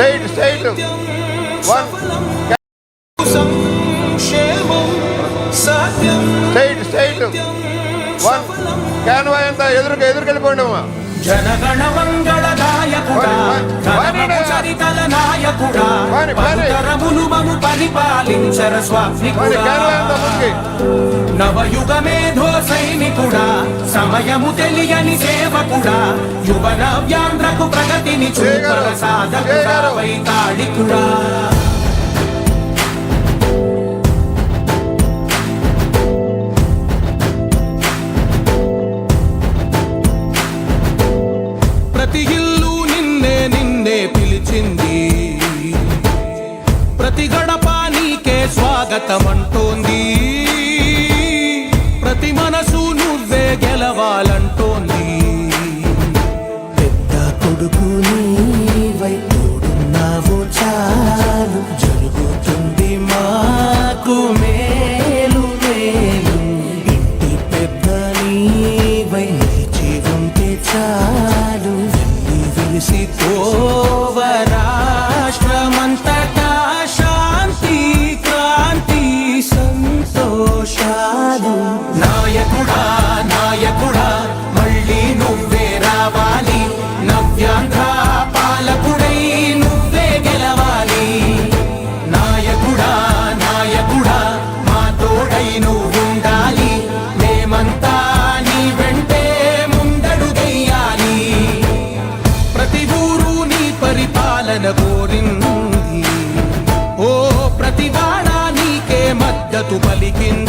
Side side one side side one Canva ఎంత ఎదురుగా ఎదురుకెళ్ళిపోండి అమ్మా జనగణ పలుతరములు మము పరిపాలించర స్వామికుడా నవయుగ మేధో సైనికుడా సమయము తెలియని సేవకుడా యువ నవ్యాంధ్రకు ప్రగతిని చూపర సాధకుడా. వైతాళికుడా ప్రతి ఇల్లు స్వాగతమంటోంది. ప్రతి మనసు నువ్వే గెలవాలంటోంది. పలికింది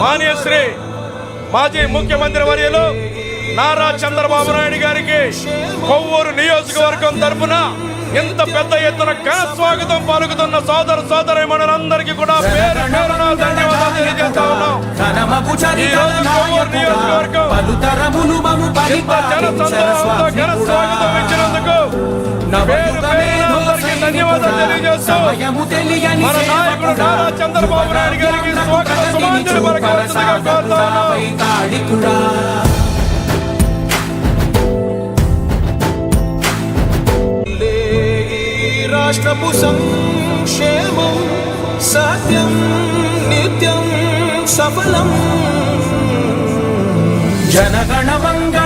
మాన్యశ్రీ మాజీ ముఖ్యమంత్రి వర్యులు నారా చంద్రబాబు నాయుడు గారికి కొవ్వూరు నియోజకవర్గం తరపున ఇంత పెద్ద ఎత్తున ఘన స్వాగతం పలుకుతున్న సోదర సోదరి మనులందరికీ కూడా పేరు పేరున ధన్యవాదాలు తెలియజేస్తా ఉన్నాం ఘనమగు చరిత్రల ఈ రోజు కొవ్వూరు నాయకుడా, నియోజకవర్గం పలుతరములు మము ఇంత జన పరిపాలించర సందర్భంతో ఘన. స్వాగతం ఇచ్చినందుకు పేరు ధన్యవాదాలు తెలియజేస్తూ సమయము తెలియని మన నాయకుడు సేవకుడా, నారా చంద్రబాబు నాయుడు గారికి సుమాంజలి కోరుతా రాష్ట్రపు సంక్షేమం సత్యం నిత్యం సఫలం. జనగణ మంగళ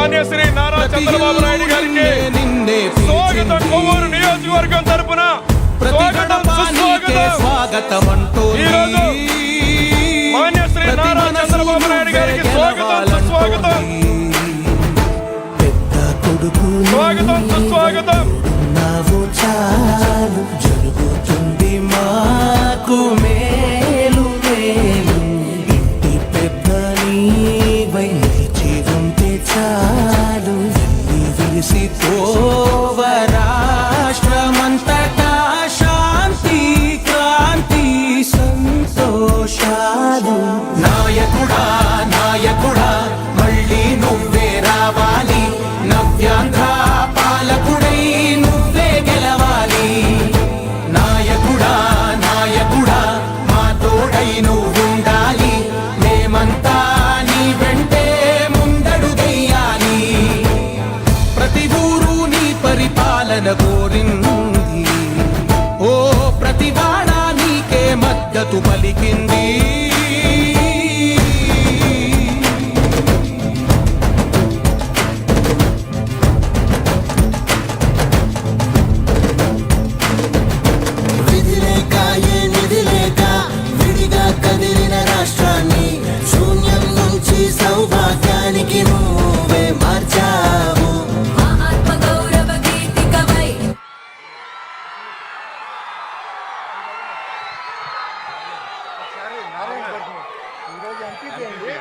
మాన్యశ్రీ నారా చంద్రబాబు నాయుడు గారికి స్వాగతం కొవ్వూరు నియోజకవర్గం తరపున. స్వాగతం సుస్వాగతం స్వాగతం. అంటూ ఈరోజు రాష్ట్రమంతా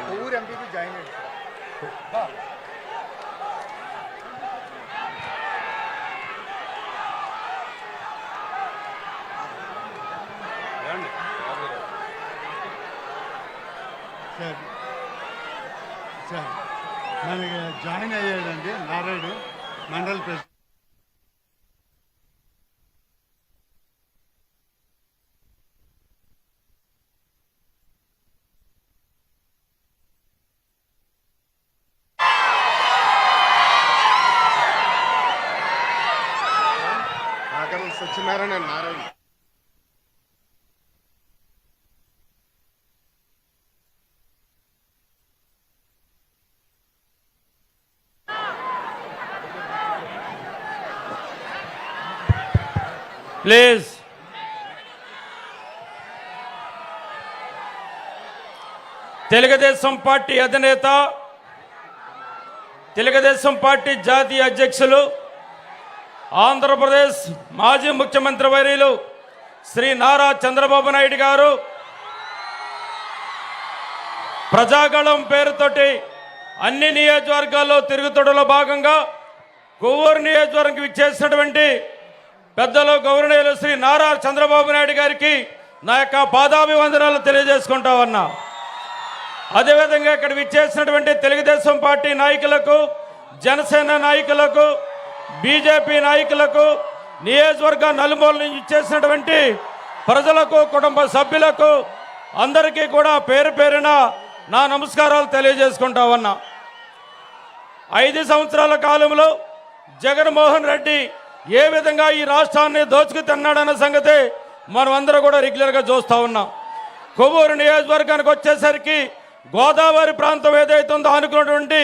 우울한 비도 자인을. 봐. సత్యనారాయణ నారాయణ? ప్లీజ్. తెలుగుదేశం పార్టీ అధినేత తెలుగుదేశం పార్టీ జాతీయ అధ్యక్షులు ఆంధ్రప్రదేశ్ మాజీ ముఖ్యమంత్రి వర్యులు శ్రీ నారా చంద్రబాబు నాయుడు గారు ప్రజాగళం పేరుతోటి అన్ని నియోజకవర్గాల్లో తిరుగుతుడలో భాగంగా కొవ్వూరు నియోజకవర్గం ఇచ్చేసినటువంటి పెద్దలు గౌరవనీయులు శ్రీ నారా చంద్రబాబు నాయుడు గారికి నా యొక్క పాదాభివందనాలు తెలియజేసుకుంటా ఉన్నా. అదేవిధంగా ఇక్కడ విచ్చేసినటువంటి తెలుగుదేశం పార్టీ నాయకులకు జనసేన నాయకులకు బీజేపీ నాయకులకు నియోజకవర్గ నలుమూల నుంచి ఇచ్చేసినటువంటి ప్రజలకు కుటుంబ సభ్యులకు అందరికీ కూడా పేరు పేరున నా నమస్కారాలు తెలియజేసుకుంటా ఉన్నా. ఐదు సంవత్సరాల కాలంలో జగన్మోహన్ రెడ్డి ఏ విధంగా ఈ రాష్ట్రాన్ని దోచుకు తిన్నాడన్న సంగతి మనం అందరూ కూడా రెగ్యులర్గా చూస్తూ ఉన్నాం. కొవ్వూరు నియోజకవర్గానికి వచ్చేసరికి గోదావరి ప్రాంతం ఏదైతే ఉందో అనుకున్నటువంటి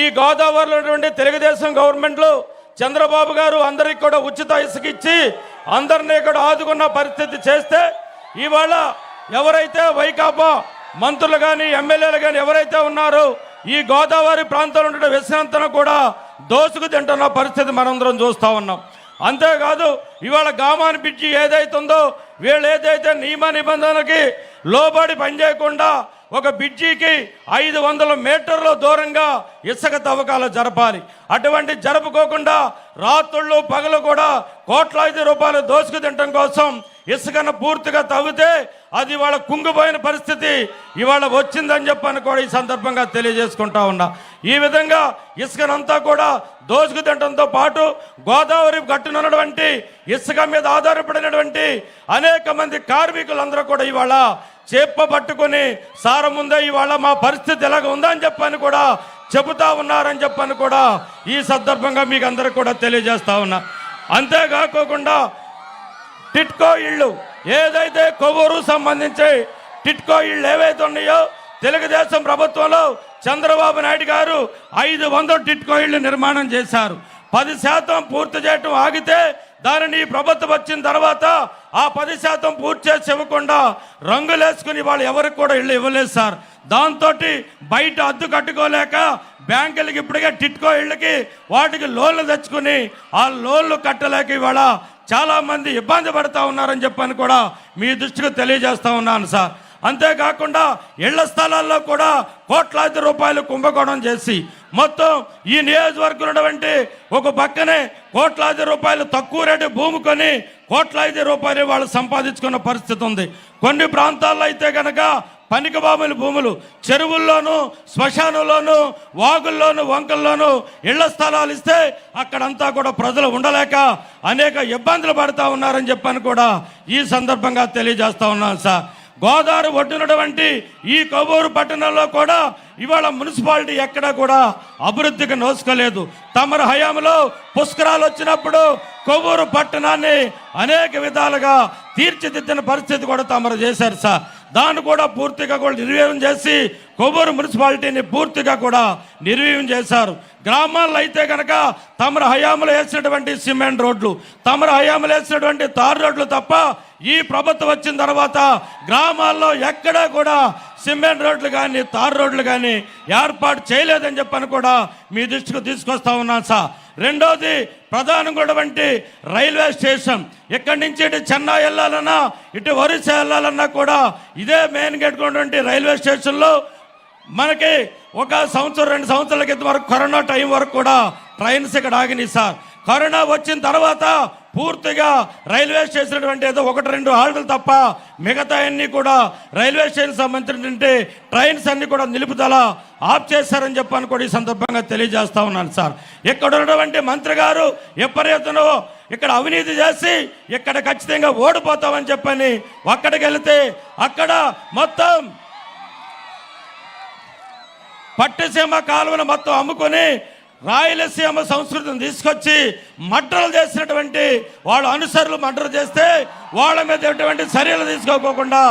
ఈ గోదావరిలో ఉన్నటువంటి తెలుగుదేశం గవర్నమెంట్లో చంద్రబాబు గారు అందరికి కూడా ఉచిత ఇసుక ఇచ్చి అందరినీ కూడా ఆదుకున్న పరిస్థితి చేస్తే ఇవాళ ఎవరైతే వైకాపా మంత్రులు కానీ ఎమ్మెల్యేలు కానీ ఎవరైతే ఉన్నారో ఈ గోదావరి ప్రాంతంలో ఉండే విశ్రాంతను కూడా దోసుకు తింటున్న పరిస్థితి మనందరం చూస్తూ ఉన్నాం. అంతేకాదు ఇవాళ గామాని పిచ్చి ఏదైతుందో వీళ్ళు ఏదైతే నియమ నిబంధనలకి లోబడి పనిచేయకుండా ఒక బిడ్జీకి ఐదు వందల మీటర్ల దూరంగా ఇసుక తవ్వకాలు జరపాలి. అటువంటి జరుపుకోకుండా రాత్రుళ్ళు పగలు కూడా కోట్లాది రూపాయలు దోసుకు తినటం కోసం ఇసుకను పూర్తిగా తవ్వితే అది వాళ్ళ కుంగిపోయిన పరిస్థితి. ఇవాళ వచ్చిందని చెప్పని కూడా ఈ సందర్భంగా తెలియజేసుకుంటా ఉన్నా. ఈ విధంగా ఇసుకనంతా కూడా దోసుకు తినడంతో పాటు గోదావరి గట్టునున్నటువంటి ఇసుక మీద ఆధారపడినటువంటి అనేక మంది కార్మికులందరూ కూడా ఇవాళ చేప పట్టుకుని సారం ముందే ఇవాళ మా పరిస్థితి ఎలాగ ఉందని చెప్పని కూడా చెబుతా ఉన్నారని చెప్పని కూడా ఈ సందర్భంగా మీకు అందరికి కూడా తెలియజేస్తా ఉన్నా. అంతేకాకోకుండా టిట్కో ఇళ్ళు ఏదైతే కొవ్వూరు సంబంధించి టిట్కో ఇళ్ళు ఏవైతే ఉన్నాయో తెలుగుదేశం ప్రభుత్వంలో చంద్రబాబు నాయుడు గారు ఐదు వందల టిట్కో ఇళ్ళు నిర్మాణం చేశారు. పది శాతం పూర్తి చేయటం ఆగితే దానిని ప్రభుత్వం వచ్చిన తర్వాత ఆ పది శాతం పూర్తి చేసి ఇవ్వకుండా రంగులేసుకుని వాళ్ళు ఎవరికి కూడా ఇళ్ళు ఇవ్వలేదు సార్. దాంతో బయట అద్దు కట్టుకోలేక బ్యాంకులకి ఇప్పటికే టిట్కో ఇళ్ళకి వాటికి లోన్లు తెచ్చుకుని ఆ లోన్లు కట్టలేక ఇవాళ చాలామంది ఇబ్బంది పడుతూ ఉన్నారని చెప్పని కూడా మీ దృష్టికి తెలియజేస్తూ ఉన్నాను సార్. అంతేకాకుండా ఇళ్ళ స్థలాల్లో కూడా కోట్లాది రూపాయలు కుంభకోణం చేసి మొత్తం ఈ నియోజకవర్గం ఉన్నటువంటి ఒక పక్కనే కోట్లాది రూపాయలు తక్కువ రేటు భూమి కొని కోట్లాది రూపాయలు వాళ్ళు సంపాదించుకున్న పరిస్థితి ఉంది. కొన్ని ప్రాంతాల్లో అయితే కనుక పనికిబాముల భూములు చెరువుల్లోనూ శ్మశానంలోనూ వాగుల్లోనూ వంకల్లోనూ ఇళ్ళ స్థలాలు ఇస్తే అక్కడంతా కూడా ప్రజలు ఉండలేక అనేక ఇబ్బందులు పడుతూ ఉన్నారని చెప్పని కూడా ఈ సందర్భంగా తెలియజేస్తా ఉన్నాను సార్. గోదావరి ఒడ్డునటువంటి ఈ కొవ్వూరు పట్టణంలో కూడా ఇవాళ మున్సిపాలిటీ ఎక్కడా కూడా అభివృద్ధికి నోసుకోలేదు తమరు హయాంలో పుష్కరాలు వచ్చినప్పుడు కొవ్వూరు పట్టణాన్ని అనేక విధాలుగా తీర్చిదిద్దిన పరిస్థితి కూడా తమరు చేశారు సార్. దాన్ని కూడా పూర్తిగా కూడా నిర్వీర్యం చేసి కొవ్వూరు మున్సిపాలిటీని పూర్తిగా కూడా నిర్వీర్యం చేశారు. గ్రామాల్లో అయితే కనుక తమరు హయాంలో వేసినటువంటి సిమెంట్ రోడ్లు తమరు హయాంలో వేసినటువంటి తారు రోడ్లు తప్ప ఈ ప్రభుత్వం వచ్చిన తర్వాత గ్రామాల్లో ఎక్కడా కూడా సిమెంట్ రోడ్లు కానీ తారు రోడ్లు కానీ ఏర్పాటు చేయలేదని చెప్పని కూడా మీ దృష్టికి తీసుకొస్తా ఉన్నాను సార్. రెండోది వంటి రైల్వే స్టేషన్. ఇక్కడి నుంచి ఇటు చెన్నై వెళ్ళాలన్నా ఇటు ఒరిస్సా వెళ్ళాలన్నా కూడా ఇదే మెయిన్ గేట్ ఉన్నటువంటి రైల్వే స్టేషన్లో మనకి ఒక సంవత్సరం రెండు సంవత్సరాల క్రితం వరకు కరోనా టైం వరకు కూడా ట్రైన్స్ ఇక్కడ ఆగినాయి సార్. కరోనా వచ్చిన తర్వాత పూర్తిగా రైల్వే స్టేషన్ ఏదో ఒకటి రెండు హాల్టులు తప్ప మిగతా అన్ని కూడా రైల్వే స్టేషన్ సంబంధించినటువంటి ట్రైన్స్ అన్ని కూడా నిలుపుదల ఆఫ్ చేశారని చెప్పని కూడా ఈ సందర్భంగా తెలియజేస్తా ఉన్నాను సార్. ఇక్కడ ఉన్నటువంటి మంత్రి గారు ఎప్పటితో ఇక్కడ అవినీతి చేసి ఇక్కడ ఖచ్చితంగా ఓడిపోతామని చెప్పని అక్కడికి వెళితే అక్కడ మొత్తం పట్టిసీమ కాలువను మొత్తం అమ్ముకొని రాయలసీమ సంస్కృతిని తీసుకొచ్చి మడ్రలు చేసినటువంటి వాళ్ళ అనుసరులు మడ్రలు చేస్తే వాళ్ళ మీద ఎటువంటి చర్యలు తీసుకోకోకుండా